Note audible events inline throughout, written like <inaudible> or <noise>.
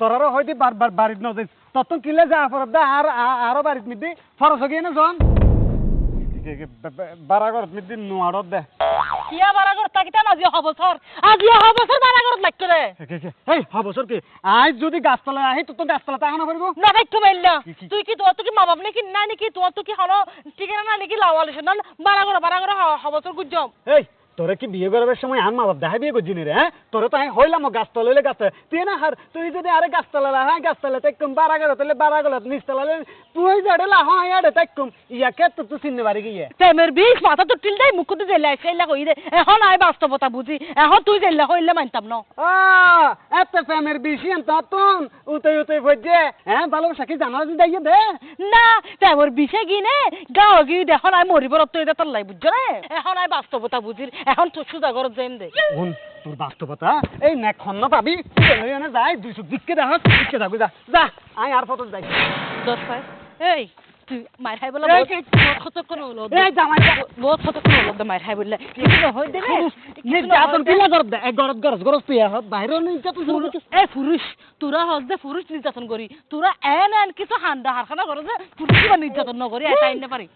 তোরারও হয়তো বারবার বাড়িত নদী তত কিলে যা ফরত দে আর আরও বাড়িত মিদি ফরস গিয়ে না জন। বারাগরত মিদি নোয়ারত দে। কিয়া বারা ঘর থাকিতাম আজি হবছর আজি হবছর বারা ঘর লাগ করে এই হবছর কি আজ যদি গাছতলা আহি তো তো গাছতলাতে আনা পারিব না মাইল্লা কি- কি? তুই কি তোর তো কি মা বাপ নাকি? না নাকি? তোর তো কি হলো ঠিকানা না নাকি? লাওয়ালিস না বারা ঘর বারা ঘর হবছর গুজম এই তোরে কি বিয়ে করার সময় আর মা বাপ দেখা বিয়ে করছিলি রে হ্যাঁ? তোরে তো আমি হইলাম গাছতলা হইলে গাছতলা তুই না হার তুই যদি আরে গাছতলা হ্যাঁ গাছতলা তাইকুম বারা গেল তাহলে বারা গেল নিচতলা তুই যাড়ে লা হ্যাঁ ইয়াড়ে তাইকুম ইয়াকে তো তুই চিনতে পারি গিয়ে প্রেমের বিষ মাথা তো টিল দেয় মুখ তো জেলা সেইলা কই দে এখন আই বাস্তবতা বুঝি এখন তুই জেলা হইলে মানতাম না। আহ, এত প্রেমের বেশি তখন উতে উতে ভজে হ্যাঁ ভালোবাসা কি জানা যদি দাইয়ে দে। না প্রেমের বিষে গিনে গাঁও গিয়ে এখন আই মরিব রক্ত এটা তোর লাই বুঝছ রে? এখন আই বাস্তবতা বুঝির এখন তো সুদা ঘর যাইম দে। তোর বাস্তবতা এই নেক খন্ন পাবি এনে যাই দুই দিককে দেখ দিককে যাবি যা যা আই আর ফটো যাই। দশ পাই এই তুই খাই বলে এই, এই, বহুত কতক্ষণ হলো। বহুত কতক্ষণ হলো খাই বললে। নির্যাতন কিলা দে এই গরজ গরজ গরজ তুই আহ। বাইরে নির্যাতন শুরু করছিস এ পুরুষ তোরা হক দে পুরুষ নির্যাতন করি। তোরা এন এন কিছু হান্ডা হারখানা করে যে পুরুষ কিবা নির্যাতন নকরি এটা আইন পারি।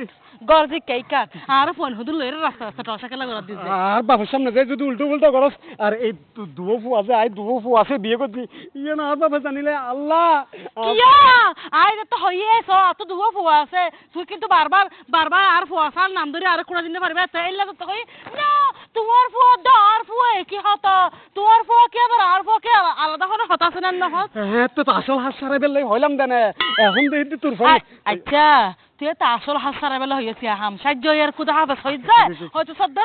যদি- গরজি কেইকার আর ফোন লইরে রাস্তা রাস্তা টসা খেলা করে দিছে। আর বাবার সামনে যাই যদি উল্টো উল্টো করস আর এই দু- দুয়ো ফু আছে আই দুয়ো ফু আছে বিয়ে করছি ইয়ে না আর বাবা জানিলে আল্লাহ। কিয়া? আই তো হইয়ে স তো দুও ফুয়া আছে। তুই কিন্তু বারবার বারবার আর ফুয়া সাল নাম ধরে আর কোড়া দিতে পারবে তো এলা তো কই না তোমার ফুয়া দা আর ফুয়া কি হতা তোমার ফুয়া কি আবার আর ফুয়া কি আলাদা করে হতা আছে না না হত হ্যাঁ তো আসল হাত সারা বেলে হইলাম দেনে এখন দেখি তোর ফোন আচ্ছা তুই তো আসল হাসারা বেলা হইয়াছি হাম সাহায্য ইয়ার কুদা হাবাস হই যায়? হয়তো সদ্য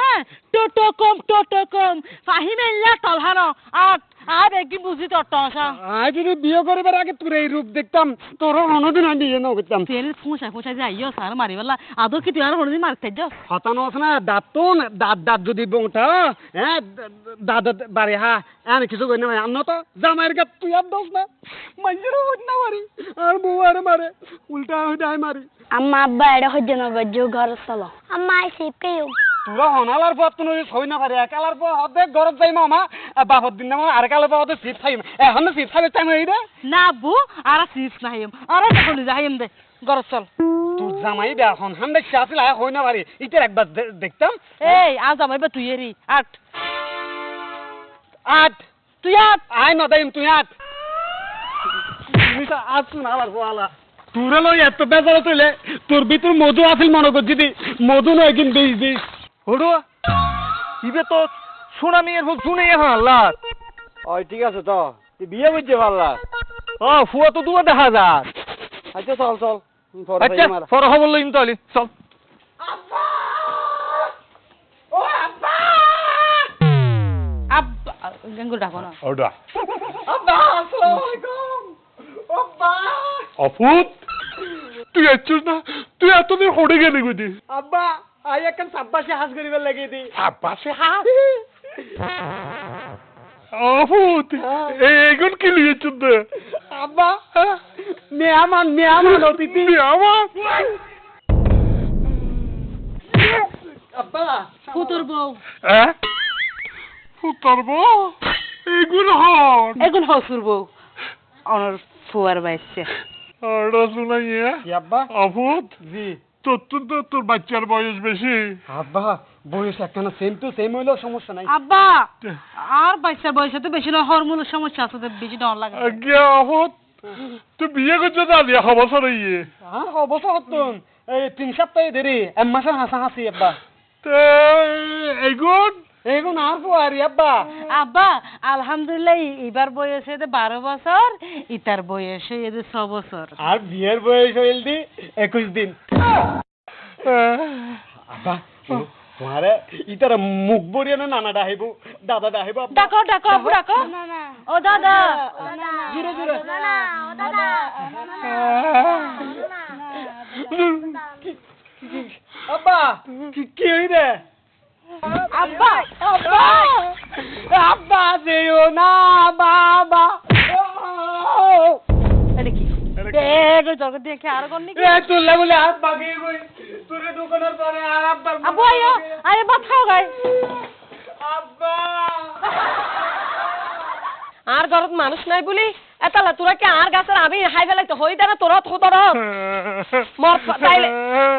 টোটো কম টোটো কম। ফাহিম এল্লা তলহানো আট আর একদিন বুঝি তোর টসা আই যদি বিয়ে করিবার আগে তোর এই রূপ দেখতাম তোর অন্যদিন আমি বিয়ে না করতাম। তেল ফুঁসা ফুঁসা যে আইও সার মারি বেলা। আদৌ কি তুই আর কোনোদিন মারতে যাস হতানো আছে না দাঁত তো না- দাঁত দাঁত যদি বংটা হ্যাঁ দাঁত বাড়ি হা আমি কিছু কই না ভাই আন্ন তো জামাইয়ের গাত তুই আর দোস না। মাইজের হইত না মারি আর বউ আরে মারে উল্টা হইতে আই মারি। আম্মা আব্বা এটা হজ্জ নগর যে ঘর চলো। আম্মা আইসি পেও তোরা হনালার পর তুই সই না পারি একালার পর হদে ঘরত যাই মামা বাপর দিন না আর পর হদে সিট খাইম। এখন সিট খাইবে টাইম হই রে না বু আর সিস নাহিম আর বলি যাইম দে গর চল। তোর জামাই দে এখন দেখছি আসলে আয় হই না পারি ইটার একবার দেখতাম। এই আজ আমাইবে তুই এরি। আট। আট। তুই আট। আয় না দাইম তুই আট। তুমি তো আজ শুন আবার বলা তোরে লই এত বেজার তুইলে তোর ভিতর মধু আছিল মনে করছি মধু নয় কিন্তু বিষ বিষ। হড়ু ইবে তো সোনা মেয়ের হোক শুনে এখন আল্লাহ ওই ঠিক আছে তো। তুই বিয়ে করছে পারলা ও ফুয়া তো দুয়া দেখা যা আচ্ছা চল চল। আচ্ছা ফর খবর লইম তাহলে চল। অফুত তুই আছিস না? তুই এতদিন হড়ে গেলি গুদি আব্বা আই এখন সাব্বাসে হাস করিবার লাগিয়ে দি। আব্বাসে হাত অফুত এইগুন কি লিয়েছিস দে আব্বা মেহমান মেহমান অতিথি। আমার আব্বা ফুতুর বউ। হ্যাঁ? এগুন হসুর বউ। অনর ফুয়ার বাইছে। আর শুনাইয়া কি আব্বা? অফুত জি। তোর তো তো তোর বাচ্চার বয়স বেশি? আব্বা বয়স একখানা সেম টু সেম হইলেও সমস্যা নাই। আব্বা আর বাচ্চার বয়সে তো বেশি না হরমোনের সমস্যা আছে তো বেশি ডর লাগে তুই বিয়ে করছ ইয়ে? হ্যাঁ হতুন এই তিন সপ্তাহে দেরি এক মাসের হাসা হাসি আব্বা। তো এইগুন এইগুন আর আব্বা। আব্বা আলহামদুলিল্লাহ এবার বয়স হয়েছে বারো বছর ইতার বয়স হয়েছে ছ বছর। আর বিয়ের বয়স হইল দি একুশ দিন। আব্বা তোমারে ইতার মুখ বড়িয়ে না নানা ডাহিব দাদা ডাহিব আব্বা ডাকো ডাকো আব্বু ডাকো ও দাদা জুড়ে জুড়ে আব্বা কি কি হই রে আব্বা আব্বা আব্বা যেও না বাবা এটা কি দেখো দেখে আর কোন নাকি? এ তুললে বলে হাত বাগিয়ে গই তোরে দোকানের পরে আর আব্বার আব্বু আয়ো আয়ো ভাত গাই আব্বা। আর ঘরত মানুষ নাই বলি? এতালা তোরা কি আর গাছের আমি হাই ফেলাইতে হই দে না তোরা তো তোরা মর তাইলে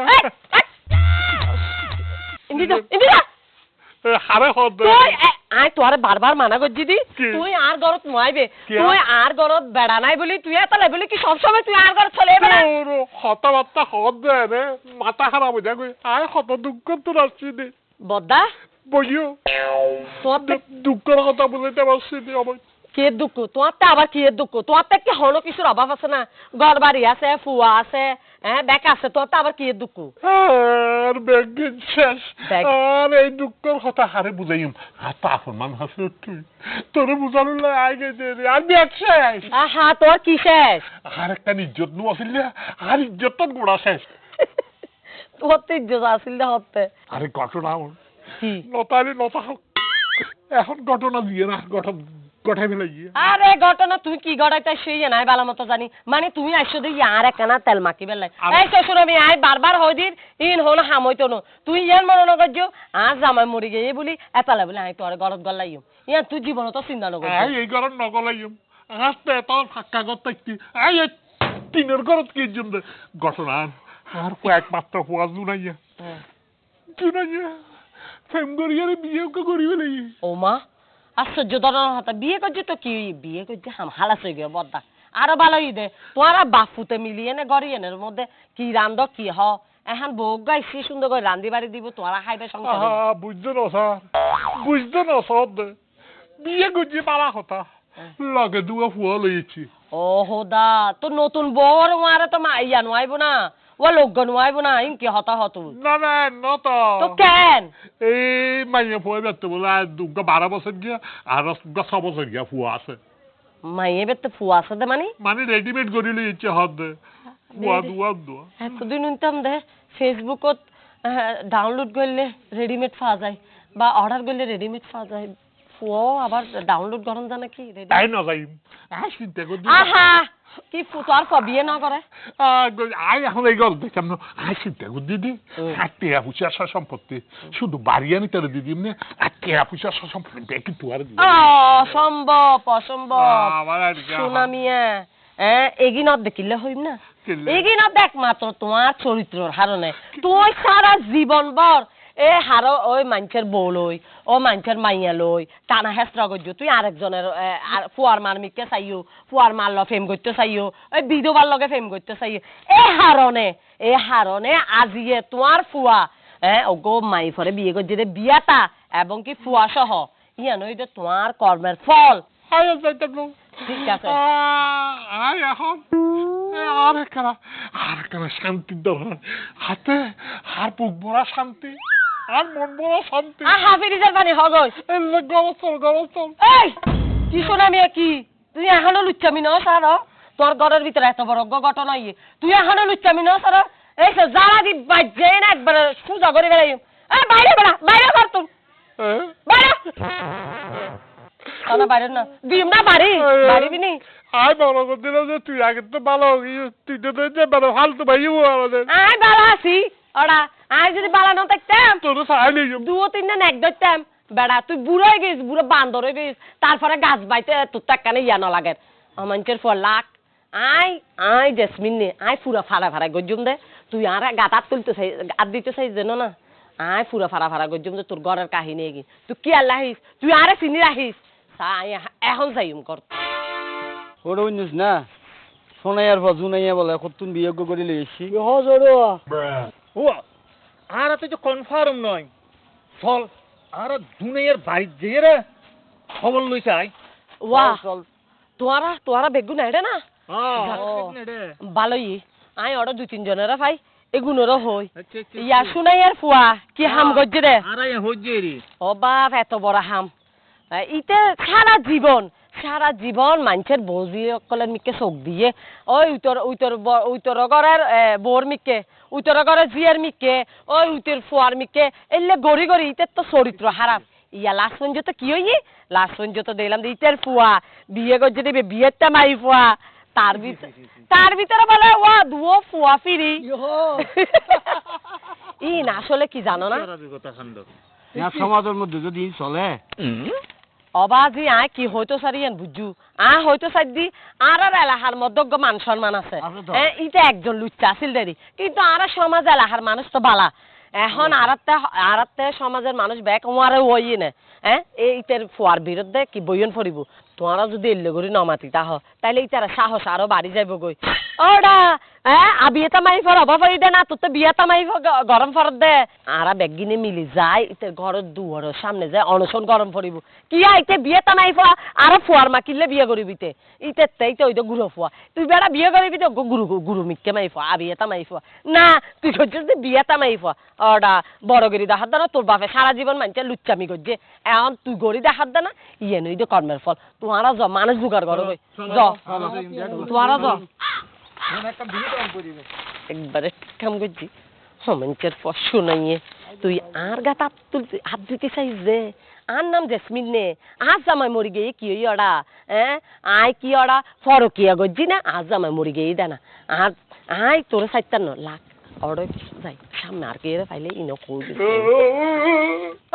এই, এই। ইন্দি দা ইন্দি হারে হদ তুই এ- আয় তোরে বারবার মানা করছি দি তুই আর ঘরত নোয়াইবে। তুই আর ঘরত বেড়া নাই বলি তুই এত বলি কি সবসময় তুই আর ঘরত চলে বেড়া হতাবার্তা হত দেয় রে মাথা খারাপ হয়ে যাবে। আয় হত দুঃখ তো আসছি দি বদ্দা? বলিও। তোর দুঃখের কথা বলতে পারছি দি আমার। কি দুঃখ তোমার তো আবার কি দুঃখ তোমার তো কি হলো কিছুর অভাব আছে না ঘর বাড়ি আছে ফুয়া আছে হ্যাঁ ব্যাগ আছে তোর তো আবার কি দুঃখ আর ব্যাগিন শেষ আর এই দুঃখের কথা হারে বুঝাইম আর তো আপন মান হাসে তুই তোরে বুঝানো লাই আই গেছে রে আর ব্যাগ শেষ আহা তোর কি শেষ আর একটা ইজ্জত নু আসিল না আর ইজ্জত তো গোড়া শেষ তোর তো ইজ্জত আসিল দে হতে আরে ঘটনা নতালি নতা হোক এখন ঘটনা দিয়ে না ঘটনা গঠাই ফেলে গিয়ে আরে ঘটনা তুই কি গড়াইতে সেই নাই বালা মতো জানি। মানে তুমি আইসো দি ইয়ার একখানা তেল মাকি বেলাই এই শ্বশুর আমি আই বারবার হই দিন ইন হন হামইতো ন। তুই ইয়ার মনে নগর আজ জামাই মরি গিয়ে বলি এতালে বলে আই তোর গরত গল্লাইম ইয়ার তুই জীবন তো চিন্তা নগর আই এই ঘরের নগলাইম আসতে তোর ফাঁকা ঘর থাকতি। আই এই টিনের কি জন্য ঘটনা আর কয়েক মাত্র হওয়া জুনাইয়া। জুনাইয়া ফেম করিয়ারে বিয়ে করি ফেলে ও মা আশ্চর্য ধরনের হতা। বিয়ে করছে তো কি? বিয়ে করছে হাম হালাস হয়ে গিয়ে বদ্দা আরও ভালো দে। তোমারা বাপুতে মিলিয়ে নে গড়িয়ে নের মধ্যে কি রান্ধ কি হ? এখন বউ গাইছি সুন্দর করে রান্ধি বাড়ি দিব তোরা খাইবে সংসার। বুঝতে না স্যার। বুঝতে না স্যার বিয়ে করছি পালা কথা। লগে দুয়া ফুয়া লইছি ও হোদা তো নতুন বউর মারে তো মা ইয়া নোয়াইব না। ও লোক নোয়াইব না ইনকি হতা হতু না না না তো তো কেন এই মাইয়া ফুয়া ব্যক্ত বলে দুগা বারো বছর গিয়া আর দুগা ছ বছর গিয়া ফুয়া আছে মাইয়ে বেতে ফুয়া আছে দে মানে মানে রেডিমেড করি লইছে হদ ফুয়া দুয়া দুয়া এতদিন উনতাম দে ফেসবুকত ডাউনলোড করলে রেডিমেড পাওয়া যায় বা অর্ডার করলে রেডিমেড পাওয়া যায় ফুয়াও আবার ডাউনলোড করেন জানে কি তাই না যাই আই চিন্তা করি আহা কি ফুটো আর বিয়ে না করে? আই এখন এই গল্প দেখলাম করি দিদি আর টেয়া পুষে আসা সম্পত্তি। শুধু বাড়ি আনি তারা দিদি এমনি আর টেয়া পুষে আসা সম্পত্তি দেখি তো আর অসম্ভব অসম্ভব। আমার আর কি সোনা মিয়া হ্যাঁ এগিনত দেখিলে হইম না? এগিনত একমাত্র তোমার চরিত্রর হারণে। তুই সারা জীবন ভর এ হার ওই মানুষের বউ লই ও মানুষের মাইয়া লই টানা হেস্ত্রা করছ তুই আরেকজনের ফুয়ার মার মিকে চাইও ফুয়ার মার ল ফেম করতে চাইও ওই বিধবার লগে ফেম করতে চাইও এ হারণে এ হারণে আজিয়ে তোমার ফুয়া হ্যাঁ ও গো মাই ফরে বিয়ে করছে যে বিয়াটা এবং কি ফুয়া সহ ইয়ানো এটা তোমার কর্মের ফল। ঠিক আছে। আই এখন আর একখানা আর একখানা শান্তির দরকার হাতে আর বুক ভরা শান্তি। আর মন ভরা শান্তি। আহা ফ্রিজের পানি যে গরম চল গরম চল। এই কি শোনা মিয়া কি? তুই এখনও লুচ্চামি ন সার তোর ঘরের ভিতরে এত বড় ঘটনা ইয়ে তুই এখনও লুচ্চামি ন সার এই সে জ্বালা দি বাজে না একবার সুজা করে বেড়াই। এই বাইরে বেড়া বাইরে কর তুই? বাইরে না বাইরে না। দিম না বাড়ি? বাড়ি নি? আই বড় করছিল যে তুই আগে তো ভালো তুই তো তো যে বড় ফালতু ভাই আমাদের। আই বালা আছি ওরা আই যদি বালা না থাকতাম তোর সাহায্য নিয়ে যাব। দু তিন দিন এক ধরতাম। বেড়া তুই বুড়ো হয়ে গেছিস বুড়ো বান্দর হয়ে গেছিস। তারপরে গাছ বাইতে তোর তো একখানে ইয়া না লাগে। আমানকের ফল লাখ আই আই জেসমিন নে আই পুরা ফাড়া ফাড়া গজ্জুম দে। তুই আর গাতাত তুলতে চাই আর দিতে চাই যেন না। আই পুরা ফাড়া ফাড়া গজ্জুম দে তোর ঘরের কাহিনী এগি তুই কি আল্লাহ আহিস তুই আরে চিনি রাখিস। আই এখন যাইম কর। ওটা বুঝিস না শোনাইয়ার পর জুনাইয়া বলে কতুন বিয়োগ্য করে লিয়েছি আর তো কনফার্ম নয়। চল আর দুনিয়ার বাড়ির যেয়ে রে খবর লই চাই। ওয়া তোরা তোরা বেগুন আইডে না? হ্যাঁ ভালোই আই ওরা দুই তিন জনেরা ভাই এগুনোরও হই। ইয়া শুনাইয়ার ফুয়া কি হাম গজ্জে রে? আর হজ্জে রে। ও বাপ এত বড় হাম। ইতে সারা জীবন সারা জীবন মানুষের বৌজি অকলের মিকে চোখ দিয়ে ওই উত্তর উত্তর ব- উত্তর ঘরের বোর মিকে উত্তর ঘরের জিয়ের মিকে ওই উত্তর ফুয়ার মিকে এলে গড়ি গড়ি ইতে তো চরিত্র হারাম। ইয়া লাস্ট পর্যন্ত কি হই লাস্ট পর্যন্ত দেখলাম ইতের ফুয়া বিয়ে করছে দিবে বিয়ের টামাই ফুয়া। তার ভিতরে তার ভিতরে বলে ওয়া দুও ফুয়া ফিরি। ই <laughs> না আসলে কি জানো না? কথা সমাজের মধ্যে যদি চলে। অবাজি আ কি হয়তো সারিয়েন বুঝু আ হয়তো সাইদি আর আর এলাহার মধ্যে মান সম্মান আছে। এটা একজন লুচ্চা আছিল দেরি কিন্তু আর সমাজ এলাহার মানুষ তো বালা। এখন আরাতে আরাতে সমাজের মানুষ ব্যাক ওয়ারে ওই নে। হ্যাঁ? এই ইটার ফুয়ার বিরুদ্ধে কি বইন ফরিব? তোমারা যদি এল্লে করি নমাতি তাহ তাইলে ইটার সাহস আরও বাড়ি যাইব গই ওডা হ্যাঁ? আবিয়েতা মাই ফর অভাব হই দে না, তোর তো বিয়েতা মাই গরম ফর দে। আরা বেগিনে মিলি যায় ইতে ঘরের দুয়ারের সামনে যায়, অনশন গরম ফরিব। কি আইতে বিয়েতা মাই ফর আরও ফুয়ার মা কিনলে বিয়ে করিবিতে ইতে তেই তো ওইতো গুরু ফুয়া। তুই বেড়া বিয়ে করবি তো গুরু গুরু মিক্কে মাই ফুয়া আবিয়েতা মাই ফুয়া না, তুই করছিস যে বিয়েতা মাই ফুয়া ওডা বড় গরি দেখার দানা তোর বাপে সারা জীবন মানছে লুচ্চামি করছে। এখন তুই গরি দেখার দানা ইয়ে নই দে কর্মের ফল। তোমারা য মানুষ জোগাড় করো বই য। তোমারা করিবে একবারে কাম করছি সমেঞ্চের পর শোনাইয়ে তুই আর গা তাপ তুলতে হাত ধুতে চাইস যে আর নাম জেসমিন নে। আজ জামাই মরি গিয়ে কি হই অড়া হ্যাঁ? আয় কি অড়া ফরকিয়া গজ্জি না আজ জামাই মরি গিয়ে দেনা আজ আয় তোর সাইতার ন লাখ অড়ে যাই। সামনে আর কে পাইলে ইনো কই দিছে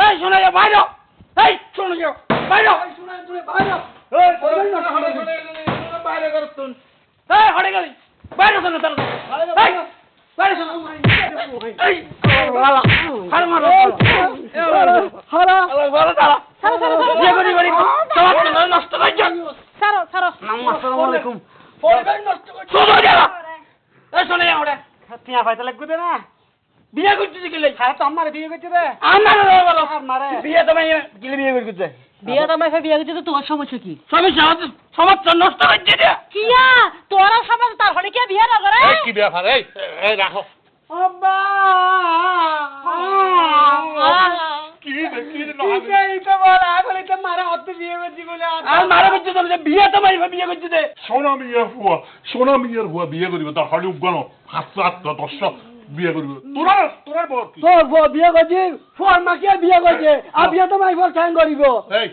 এই শোনা যা বাইরে এই শোনা যা বাইরে শোনা শোনা বাইরে এই বাইরে কর তুই এই হড়ে গেলি। বাইরে শোনা তার এই বাইরে শোনা এই হার মারো। হারা তারা নষ্ট আসসালামু আলাইকুম। পরিবার নষ্ট শোনা এই শোনা পাইতে লাগবে না বিয়ে করছিস কি লাই সারা তো আমার বিয়ে করছে রে আমার বলো মারে। বিয়ে তোমায় গিলে বিয়ে করছে বিয়ে তোমায় ফে বিয়ে করছে তো তোমার সমস্যা কি? সমস্যা হচ্ছে সমাজ নষ্ট করছে রে কিয়া? তোরা সমাজ তার হলে কি বিয়ে না করে? এই কি ব্যাপার এই এই রাখো। আব্বা! কি রে, কি রে, নহা রে? এইটা বল আগলে তো মারা হতে বিয়ে করছি বলে আর মারা করছে তো যে বিয়ে তোমায় বিয়ে করছে দে। সোনা মিয়ার হুয়া সোনা মিয়ার হুয়া বিয়ে করিব তার হলে উগন সাতশো আটশো দশশো বিয়ে করিব? তোরা তোরা বল তোর বউ বিয়ে করছি ফোর মাকে বিয়ে করছে। আর বিয়ে তো মাই ফোর কেন করিব। এই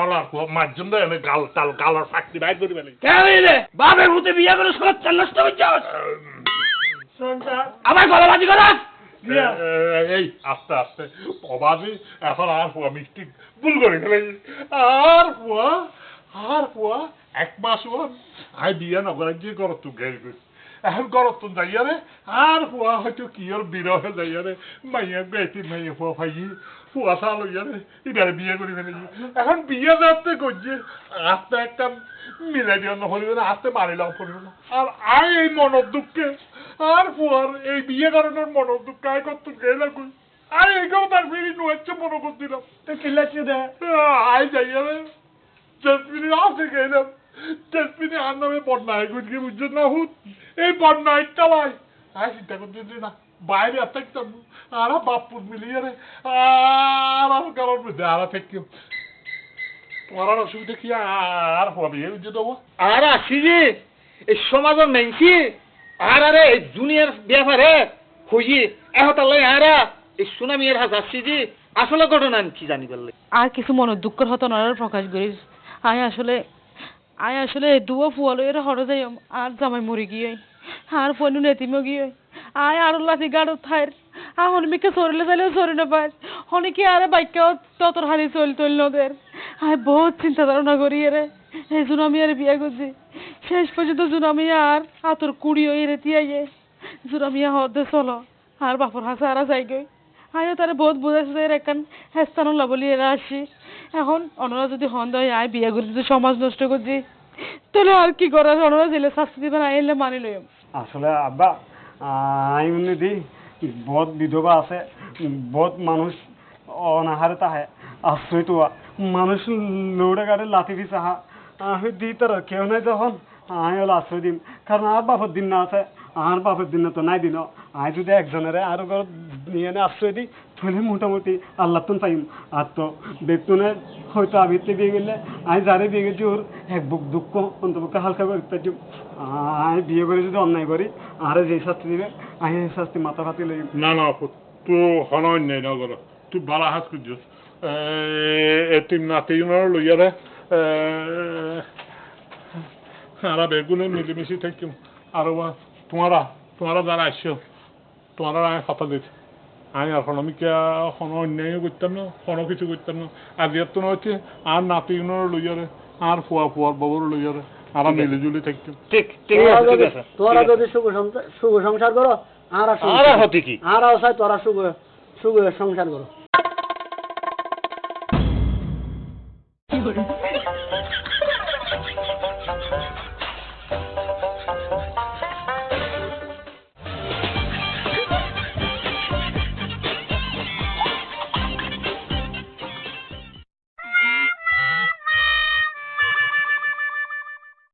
অলার হুয়া মাধ্যম দেয় আমি গাল টাল গালার ফাঁকতি বাইর করি ফেলি কেন বাপের ভূতে বিয়ে করে সমাজ নষ্ট করছে আবার গলাবাজি করা এই আস্তে আস্তে। অবাধি এখন আর হুয়া মিষ্টি ভুল করে ফেলেছি আর হুয়া আর হুয়া এক মাস হুয়া আই বিয়ে নগরে গিয়ে গরত তুই গেল এখন গরত তুই যাইয়া রে আর হুয়া হয়তো কি ওর বিরহে যাইয়া রে মাইয়া গাইতি মাইয়া হুয়া ভাই হুয়া চা লইয়া রে এবারে বিয়ে করে ফেলেছি এখন বিয়ে যাতে করছে আস্তে একটা মিলাই দিয়ে নহলিব না আস্তে মারিলাম পড়িব না আর আই এই মনের দুঃখে। আর ফুয়ার এই বিয়ে কারণের মনের দুঃখে। আই কত গেলা কই আর এইটাও তার ফিরি নুয়েছে মনে করছিলাম তো কিল্লাচ্ছে দে আই যাইয়া রে জেসমিনি আসে গেলাম আর নামে গুজকে বুঝছ না হুত এই চালাই আই চিন্তা করছি না। বাইরে আর থাকতাম আর বাপুর মিলিয়ে রে আর আর কারণ আর থাকি। আর অসুবিধা কি? আর হবে বুঝে দেবো। আর আসি যে এই সমাজের মেনছি আর আরে এই দুনিয়ার ব্যাপারে হইয়ে এহতাল্লাই আরা এই সুনামিয়ের হাজ আসছি যে আসলে ঘটনা কি জানি পারলে আর কিছু মনের দুঃখের হতো নরার প্রকাশ করিস। আয় আসলে আয় আসলে দুয়া ফুয়ালো এর হরে যাই আর জামাই মরি গিয়ে আর পনু নেতিমো গিয়ে আয় আর লাথি গাড়ো থাইর আর হনমিকে সরিলে যাইলে সরি না পাস হনিকে আরে বাইকা ততর হারি চল তৈল নদের আয় বহুত চিন্তা ধারণা করি এরে, এই জন্য আমি আর বিয়ে করছি। শেষ পর্যন্ত জুন আমি আর আতর কুড়ি হয়ে রেতি আমি হদে চলো, আর বাপর হাসে আর যাই গই আয়ো তারে বহুত বুঝাইছে এর একান হেস্তানো লাবলি এরা আসি। এখন অনরা যদি হন দেয়, আয় বিয়ে করে, যদি সমাজ নষ্ট করছি। তাহলে আর কি করার? অনরা জেলে শাস্তি দিবেন আইলে মানি লইম। আসলে আব্বা আমি মনে দিই বহুত বিধবা আছে, বহুত মানুষ অনাহারে তাহে, আশ্রয় তো মানুষ লৌড়ে গাড়ি লাথি দিছে হা আমি দিই তার কেউ নাই যখন আমি হলো আশ্রয় দিম। কারণ আর বাপের দিন না আছে আর বাপের দিন তো নাই দিন। আমি যদি একজনের আরও ঘর নিয়ে এনে আশ্রয় দিই, তাহলে মোটামুটি আল্লাহ তুন পাইম। আর তো বেতনে হয়তো আমি তো বিয়ে গেলে আমি যারে বিয়ে গেছি ওর এক বুক দুঃখ অন্তপক্ষে হালকা করে পাইছি আমি বিয়ে করে যদি অন্যায় করি আর যে শাস্তি দিবে আমি এই শাস্তি মাথা ফাতি লই না না তো হনয় নেই না করো। তুই বালা হাত করছিস এতিম নাতি লইয়া রে আর বেগুনে মিলিমিশি থাকিম। আর তোমারা তোমারা যারা আসছো তোমারা আমি কথা দিচ্ছি আমি এখন আমি কে কোনো অন্যায় করতাম না কোনো কিছু করতাম না। এত না হচ্ছে আর নাতিগুলোর লইয়ারে আর ফুয়া ফুয়ার বাবুর লইয়ারে আর মিলে জুলি থাকতাম। ঠিক ঠিক তোরা আছে। যদি তোরা যদি সুখ সংসার সুখ সংসার করো আর আর হতে কি? আর চাই তোরা সুখ সুখ সংসার করো।